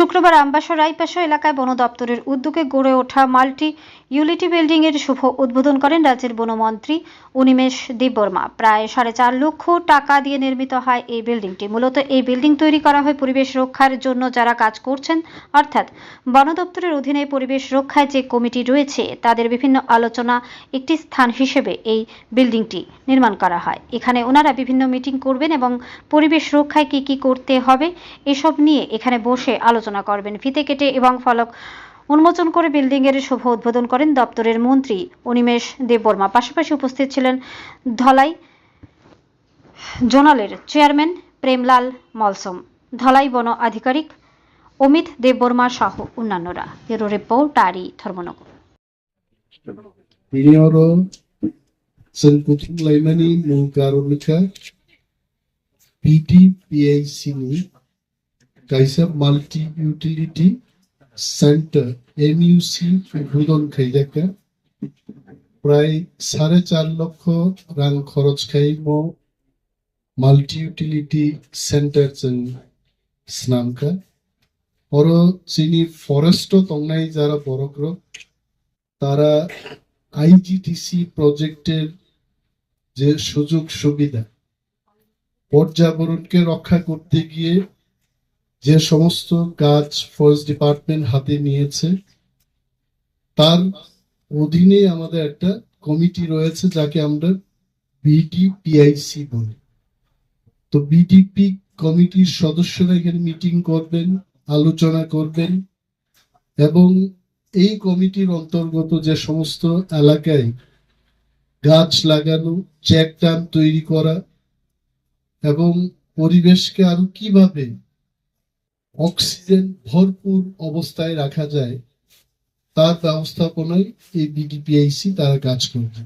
শুক্রবার আমবাসা রাইপাশা এলাকায় বন দপ্তরের উদ্যোগে গড়ে ওঠা মাল্টি ইউলিটি বিল্ডিং এর শুভ উদ্বোধন করেন রাজ্যের বনমন্ত্রী অনিমেষ দেববর্মা। প্রায় সাড়ে চার লক্ষ টাকা দিয়ে নির্মিত হয় এই বিল্ডিংটি। মূলত এই বিল্ডিং তৈরি করা হয় পরিবেশ রক্ষার জন্য যারা কাজ করছেন, অর্থাৎ বন দপ্তরের অধীনে পরিবেশ রক্ষায় যে কমিটি রয়েছে, তাদের বিভিন্ন আলোচনা একটি স্থান হিসেবে এই বিল্ডিংটি নির্মাণ করা হয়। এখানে ওনারা বিভিন্ন মিটিং করবেন এবং পরিবেশ রক্ষায় কি কি করতে হবে, এসব নিয়ে এখানে বসে আলোচনা করবেন। ফিতে কেটে এবং ফলক উন্মোচন করে বিল্ডিং এর শুভ উদ্বোধন করেন দপ্তরের মন্ত্রী অনিমেষ দেববর্মা। পাশাপাশি উপস্থিত ছিলেন ধলাই জোনালের চেয়ারম্যান প্রেমলাল মলসম। ধলাই বন আধিকারিক অমিত দেববর্মা সহ অন্যান্যরা। ব্যুরো রিপোর্ট আরি Dharmanagar. Primeiro, Sankutu Laimani Munkarulika, PTPIC Kaisa Multi Utility Center MUC উদ্বোধন খাইজাকা প্রায় সাড়ে চার লক্ষ রাং খরচ খাইব মাল্টি ইউটিলিটি সেন্টার जों স্নামকা অর চিনি ফরেস্ট তংনাই যারা বড়গ্র তারা আইজিটিসি প্রজেক্টের যে সুযোগ সুবিধা পর্যাবরণকে রক্ষা করতে গিয়ে যে সমস্ত কাজ ফরেস্ট ডিপার্টমেন্ট হাতে নিয়েছে, তার অধীনে আমাদের একটা কমিটি রয়েছে যাকে আমরা বিডিপিআইসি বলি। তো বিডিপি কমিটির সদস্যরা এখানে মিটিং করবেন, আলোচনা করবেন এবং এই কমিটির অন্তর্গত যে সমস্ত এলাকায় গাছ লাগানো চেক ড্যাম তৈরি করা এবং পরিবেশকে আরও কীভাবে অক্সিজেন ভরপুর অবস্থায় রাখা যায় তার ব্যবস্থাপনায় এই বিডিপিআইসি তারা কাজ করবে।